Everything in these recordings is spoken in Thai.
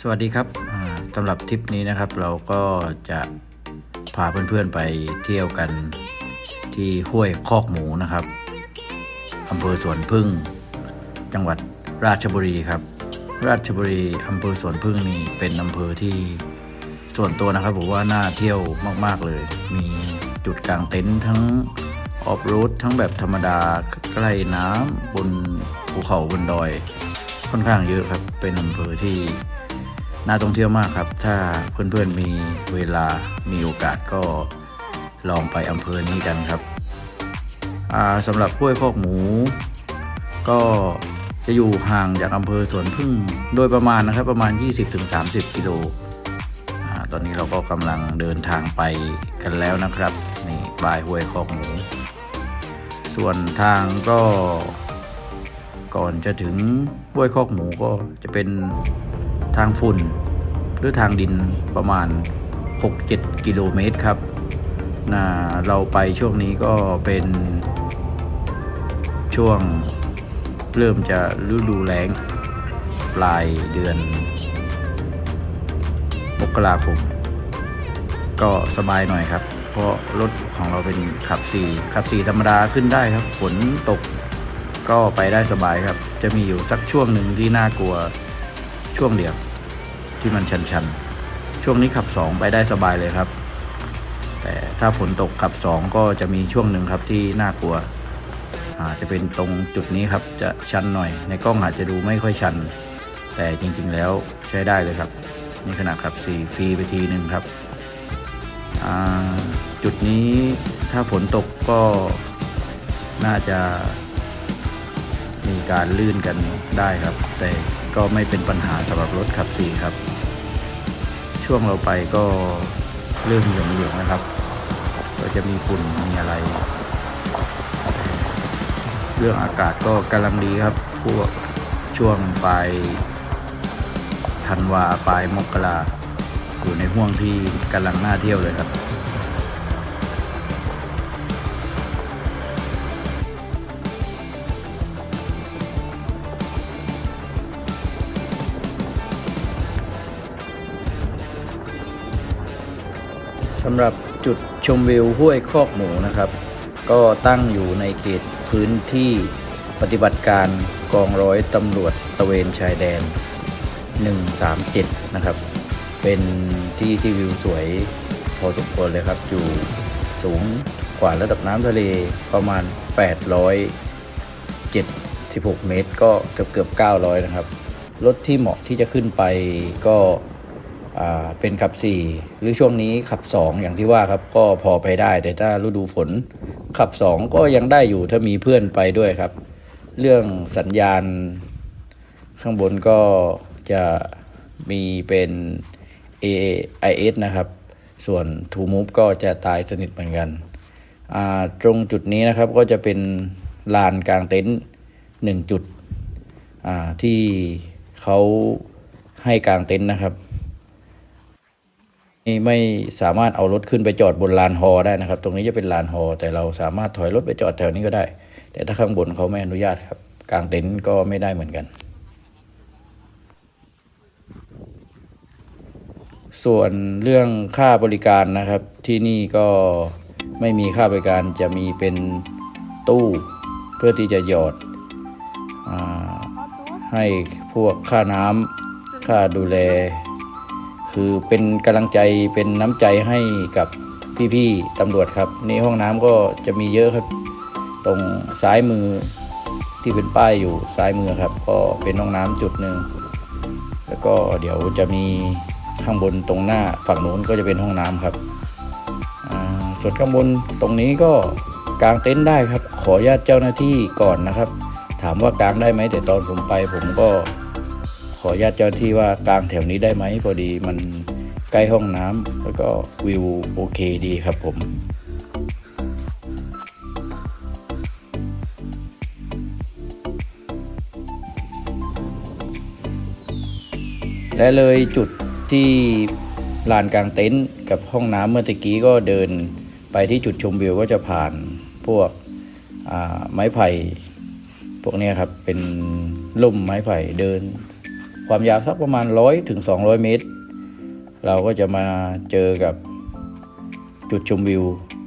สวัสดีครับสำหรับทริปนี้นะครับ เราก็จะพาเพื่อนๆไปเที่ยวกันที่ห้วยคอกหมูนะครับอำเภอสวนพึ่ง จังหวัดราชบุรีครับ ราชบุรีอำเภอสวนพึ่งนี่เป็นอำเภอที่ส่วนตัวนะครับผมว่าน่าเที่ยวมากๆเลย มีจุดกลางเต็นท์ทั้งออฟโรดทั้งแบบธรรมดาใกล้น้ำบนภูเขาบนดอย ค่อนข้างเยอะครับเป็นอำเภอที่ น่าท่องเที่ยวมากครับ ถ้าเพื่อนๆมีเวลามีโอกาสก็ลองไปอำเภอนี้กันครับสำหรับห้วยคอกหมู ก็จะอยู่ห่างจากอำเภอสวนพึ่งโดยประมาณนะครับประมาณ 20-30 กิโลตอนนี้เราก็กำลังเดินทางไปกันแล้วนะครับนี่ปลายห้วยคอกหมู ส่วนทางก็ก่อนจะถึงห้วยคอกหมูก็จะเป็น ทางฝุ่นหรือทางดินประมาณ 6-7 กิโลเมตรครับนะเราไปช่วงนี้ก็เป็นช่วงเริ่มจะฤดูแล้งปลายเดือนมกราคม ก็สบายหน่อยครับ เพราะรถของเราเป็นขับสี่ขับสี่ธรรมดาขึ้นได้ครับ ฝนตกก็ไปได้สบายครับ จะมีอยู่สักช่วงหนึ่งที่น่ากลัวช่วงเดียว ที่มันชันๆ ช่วงนี้ขับ 2 ไปได้สบายเลยครับ แต่ถ้าฝนตกขับ 2 ก็จะมีช่วงหนึ่งครับที่น่ากลัวอาจะเป็นตรงจุดนี้ครับจะชันหน่อย ในกล้องอาจจะดูไม่ค่อยชัน แต่จริงๆแล้วใช้ได้เลยครับนี่ขนาดขับ4ฟรีไปทีหนึ่งครับ จุดนี้ถ้าฝนตกก็น่าจะมีการลื่นกันได้ครับ แต่ก็ไม่เป็นปัญหาสำหรับรถขับสี่ครับ ช่วงเราไปก็เริ่มเหลืองๆนะครับ ก็จะมีฝุ่นมีอะไร เรื่องอากาศก็กำลังดีครับ พวกช่วงปลายธันวาปลายมกราอยู่ในห่วงที่กำลังน่าเที่ยวเลยครับ สำหรับจุดชมวิวห้วยคอกหมูนะครับ ก็ตั้งอยู่ในเขตพื้นที่ปฏิบัติการกองร้อยตำรวจตระเวนชายแดน 137 นะครับ เป็นที่ที่วิวสวยพอสมควรเลยครับ อยู่สูงกว่าระดับน้ำทะเลประมาณ 876 เมตร ก็เกือบเกือบ900 นะครับ รถที่เหมาะที่จะขึ้นไปก็ เป็นขับ 4 หรือช่วงนี้ขับ 2 อย่างที่ว่าครับก็พอไปได้ แต่ถ้าฤดูฝนขับ 2 ก็ยังได้อยู่ถ้ามีเพื่อนไปด้วยครับ เรื่องสัญญาณข้างบนก็จะมีเป็น AIS นะครับ ส่วน To Move ก็จะตายสนิทเหมือนกัน ตรงจุดนี้นะครับก็จะเป็นลานกลางเต็นท์หนึ่งจุดที่เขาให้กลางเต็นท์นะครับ ไม่สามารถเอารถขึ้นไปจอดบนลานฮอได้นะครับ ตรงนี้จะเป็นลานฮอแต่เราสามารถถอยรถไปจอดแถวนี้ก็ได้ แต่ถ้าข้างบนเขาไม่อนุญาตครับกลางเต็นท์ก็ไม่ได้เหมือนกัน ส่วนเรื่องค่าบริการนะครับ ที่นี่ก็ไม่มีค่าบริการจะมีเป็นตู้เพื่อที่จะหยอดอให้พวกค่าน้ำค่าดูแล คือเป็นกำลังใจเป็นน้ำใจให้กับพี่ๆตำรวจครับ นี่ห้องน้ำก็จะมีเยอะครับ ตรงซ้ายมือที่เป็นป้ายอยู่ซ้ายมือครับ ก็เป็นห้องน้ำจุดหนึ่งแล้วก็เดี๋ยวจะมีข้างบนตรงหน้าฝั่งนู้นก็จะเป็นห้องน้ำครับส่วนข้างบนตรงนี้ก็กางเต็นท์ได้ครับ ขออนุญาตเจ้าหน้าที่ก่อนนะครับ ถามว่ากางได้ไหมแต่ตอนผมไปผมก็ ขออนุญาตเจ้าที่ว่ากลางแถวนี้ได้ไหมพอดีมันใกล้ห้องน้ำแล้วก็วิวโอเคดีครับผมและเลยจุดที่ลานกลางเต็นท์กับห้องน้ำเมื่อตะกี้ก็เดินไปที่จุดชมวิวก็จะผ่านพวกไม้ไผ่ พวกนี้ครับเป็นล่มไม้ไผ่เดิน ความยาวสักประมาณร้อยถึงสองร้อยเมตร เราก็จะมาเจอกับจุดชมวิว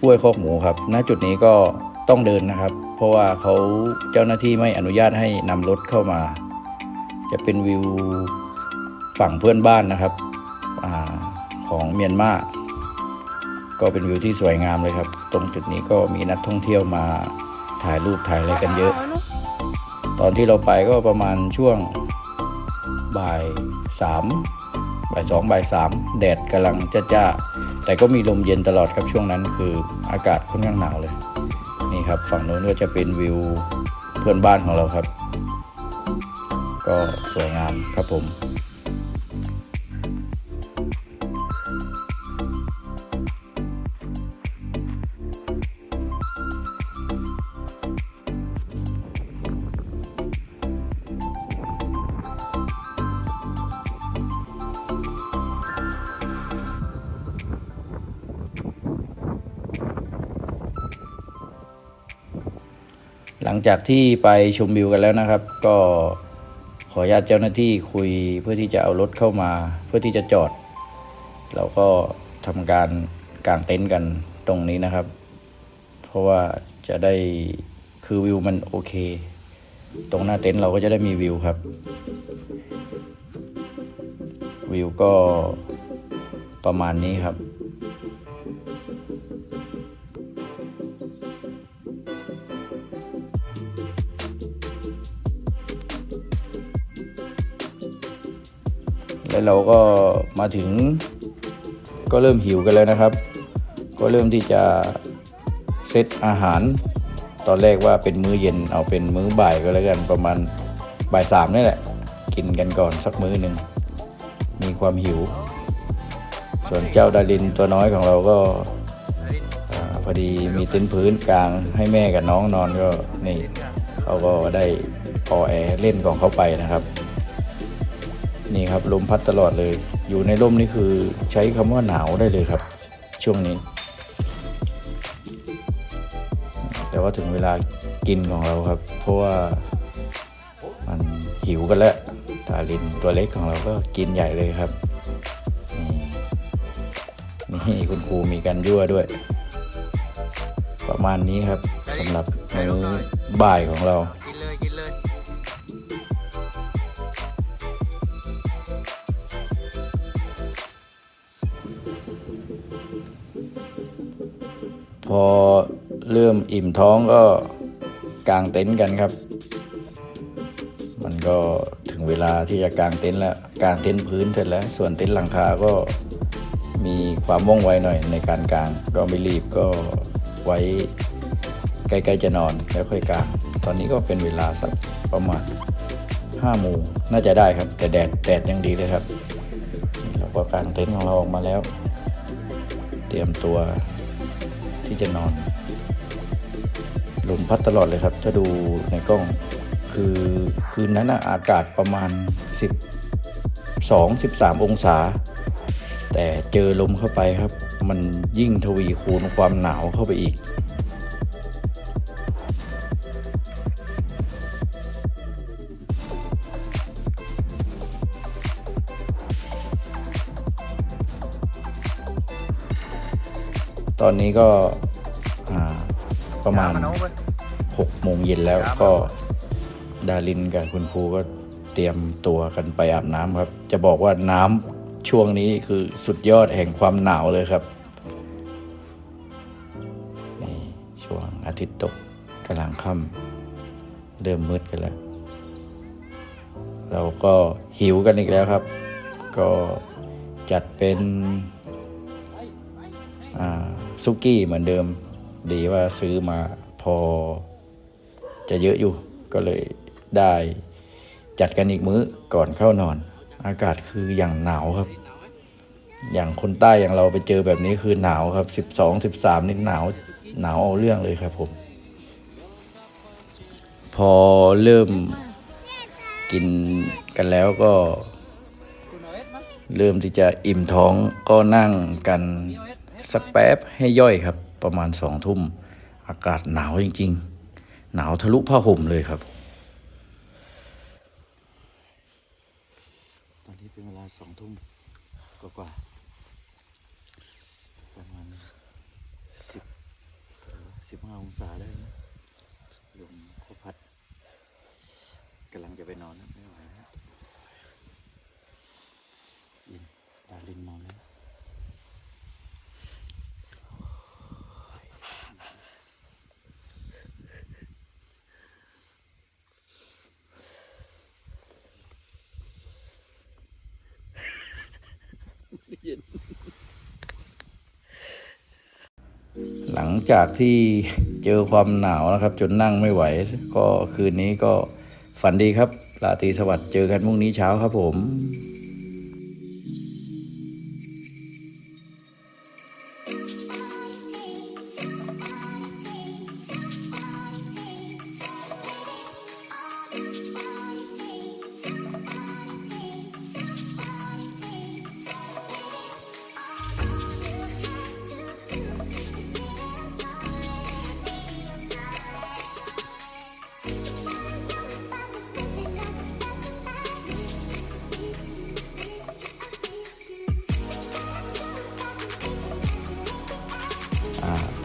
ห้วยโคอกหมูครับ ณ จุดนี้ก็ต้องเดินนะครับ เพราะว่าเขาเจ้าหน้าที่ไม่อนุญาตให้นำรถเข้ามา จะเป็นวิวฝั่งเพื่อนบ้านนะครับอของเมียนมาก็เป็นวิวที่สวยงามเลยครับ ตรงจุดนี้ก็มีนักท่องเที่ยวมาถ่ายรูปถ่ายอะไรกันเยอะ ตอนที่เราไปก็ประมาณช่วง บ่ายสามบ่ายสองบ่ายสามแดดกำลังจะจ้าแต่ก็มีลมเย็นตลอดครับช่วงนั้นคืออากาศค่อนข้างหนาวเลย นี่ครับฝั่งโน้นก็จะเป็นวิวเพื่อนบ้านของเราครับ ก็สวยงามครับผม ลังจากที่ไปชมวิวกันแล้วนะครับ ก็ขออนุญาตเจ้าหน้าที่คุยเพื่อที่จะเอารถเข้ามาเพื่อที่จะจอด เราก็ทำการกางเต็นท์กันตรงนี้นะครับ เพราะว่าจะได้คือวิวมันโอเค ตรงหน้าเต็นท์เราก็จะได้มีวิวครับ วิวก็ประมาณนี้ครับ แล้วเราก็มาถึง ก็เริ่มหิวกันแล้วนะครับ ก็เริ่มที่จะเซตอาหาร ตอนแรกว่าเป็นมื้อเย็นเอาเป็นมื้อบ่ายก็แล้วกันประมาณบ่ายสามนี่แหละ กินกันก่อนสักมื้อหนึ่งมีความหิว ส่วนเจ้าดารินตัวน้อยของเราก็พอดีมีเต็นท์พื้นกลางให้แม่กับน้องนอนก็นี่เขาก็ได้พอแอร์เล่นของเขาไปนะครับ นี่ครับลมพัดตลอดเลย อยู่ในร่มนี่คือใช้คำว่าหนาวได้เลยครับ ช่วงนี้ แต่ว่าถึงเวลากินของเราครับ เพราะว่ามันหิวกันแล้วทารินตัวเล็กของเราก็กินใหญ่เลยครับนี่นี่คุณครูมีกันยั่วด้วย ประมาณนี้ครับสำหรับมื้อบ่ายของเรา พอเริ่มอิ่มท้องก็กางเต็นท์กันครับ มันก็ถึงเวลาที่จะกางเต็นท์แล้วกางเต็นท์พื้นเสร็จแล้ว ส่วนเต็นท์หลังคาก็มีความว่องไวหน่อยในการกางก็ไม่รีบก็ไว้ใกล้ๆจะนอนแล้วค่อยกาง ตอนนี้ก็เป็นเวลาสักประมาณห้าโมงน่าจะได้ครับ แต่แดดแดดยังดีเลยครับเราก็กางเต็นท์ของเราออกมาแล้ว เตรียมตัว ที่จะนอน ลมพัดตลอดเลยครับ ถ้าดูในกล้องคือคืนนั้นอากาศประมาณ 12 13 องศา แต่เจอลมเข้าไปครับ มันยิ่งทวีคูณความหนาวเข้าไปอีกตอนนี้ก็ ประมาณมันเอาไปหกโมงเย็นแล้วก็ดารินกับคุณครูก็เตรียมตัวกันไปอาบน้ำครับ จะบอกว่าน้ำช่วงนี้คือสุดยอดแห่งความหนาวเลยครับนี่ช่วงอาทิตย์ตกกำลังค่ำเริ่มมืดกันแล้ว เราก็หิวกันอีกแล้วครับ ก็จัดเป็นอ่าซุกี้เหมือนเดิม ดีว่าซื้อมาพอจะเยอะอยู่ ก็เลยได้จัดกันอีกมื้อก่อนเข้านอน อากาศคืออย่างหนาวครับ อย่างคนใต้อย่างเราไปเจอแบบนี้คือหนาวครับสิบสองสิบสามนี่หนาวหนาวเอาเรื่องเลยครับผม พอเริ่มกินกันแล้วก็เริ่มที่จะอิ่มท้องก็นั่งกันสักแป๊บให้ย่อยครับ ประมาณสองทุ่มอากาศหนาวจริง ๆ หนาวทะลุผ้าห่มเลยครับ เป็นเวลาสองทุ่มกว่าๆประมาณสิบสิบห้าองศาได้นะลมเขาพัดกำลังจะไปนอนนะไม่ไหวนะยินดารินนอนแล้ว หลั งจากที่เจอความหนาวนะครับ จนนั่งไม่ไหว ก็คืนนี้ก็ฝันดีครับราตรีสวัสดิ์เจอกันพรุ่งนี้เช้าครับผม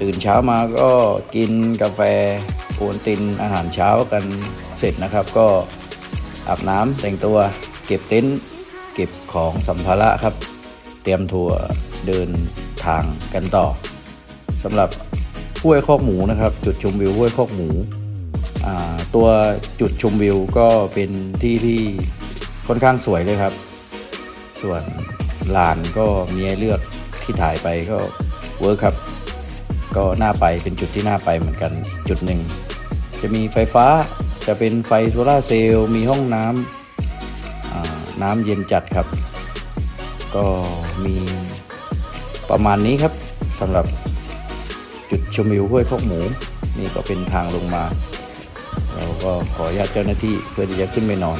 ตื่นเช้ามาก็กินกาแฟโอนตินอาหารเช้ากันเสร็จนะครับ ก็อาบน้ำแต่งตัวเก็บเต็นท์เก็บของสัมภาระครับ เตรียมทัวร์เดินทางกันต่อสำหรับห้วยคอกหมูนะครับ จุดชมวิวห้วยคอกหมูตัวจุดชมวิวก็เป็นที่ที่ค่อนข้างสวยเลยครับ ส่วนลานก็มีให้เลือกที่ถ่ายไปก็เวิร์คครับ ก็น่าไปเป็นจุดที่น่าไปเหมือนกันจุดหนึ่ง จะมีไฟฟ้าจะเป็นไฟโซลาเซลล์มีห้องน้ำน้ำเย็นจัดครับ ก็มีประมาณนี้ครับสำหรับจุดชมวิวห้วยคอกหมู นี่ก็เป็นทางลงมา เราก็ขออนุญาตเจ้าหน้าที่เพื่อที่จะขึ้นไปนอน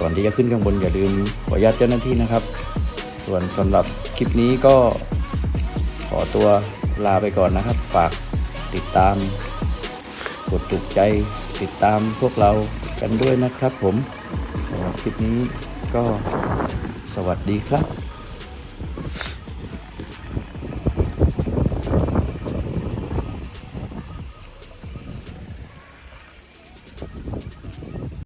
ก่อนที่จะขึ้นข้างบนอย่าลืมขออนุญาตเจ้าหน้าที่นะครับ ส่วนสำหรับคลิปนี้ก็ขอตัว ลาไปก่อนนะครับ ฝากติดตาม กดถูกใจติดตามพวกเรากันด้วยนะครับผมสำหรับคลิปนี้ก็สวัสดีครับ